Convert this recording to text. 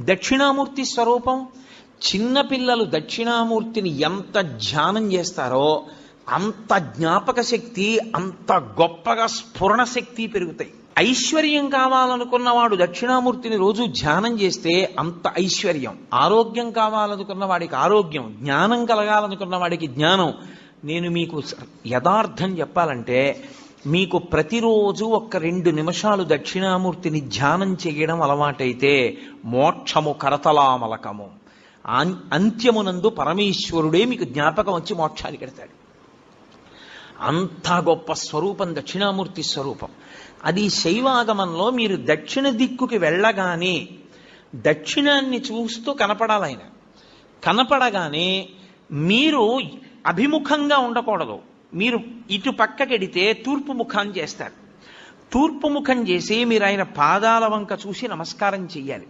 దక్షిణామూర్తి స్వరూపం? చిన్నపిల్లలు దక్షిణామూర్తిని ఎంత ధ్యానం చేస్తారో అంత జ్ఞాపక శక్తి అంత గొప్పగా స్ఫురణ శక్తి పెరుగుతాయి. ఐశ్వర్యం కావాలనుకున్నవాడు దక్షిణామూర్తిని రోజు ధ్యానం చేస్తే అంత ఐశ్వర్యం. ఆరోగ్యం కావాలనుకున్న వాడికి ఆరోగ్యం జ్ఞానం కలగాలనుకున్న వాడికి జ్ఞానం. నేను మీకు యథార్థం చెప్పాలంటే మీకు ప్రతిరోజు ఒక్క రెండు నిమిషాలు దక్షిణామూర్తిని ధ్యానం చేయడం అలవాటైతే మోక్షము కరతలామలకము. అంత్యమునందు పరమేశ్వరుడే మీకు జ్ఞాపకం వచ్చి మోక్షాన్ని కడతాడు అంత గొప్ప స్వరూపం దక్షిణామూర్తి స్వరూపం. అది శైవాగమంలో మీరు దక్షిణ దిక్కుకి వెళ్ళగానే దక్షిణాన్ని చూస్తూ కనపడాలైన. కనపడగానే మీరు అభిముఖంగా ఉండకూడదు. మీరు ఇటు పక్కకెడితే తూర్పు ముఖం చేస్తారు. తూర్పు ముఖం చేసి మీరు ఆయన పాదాల వంక చూసి నమస్కారం చెయ్యాలి.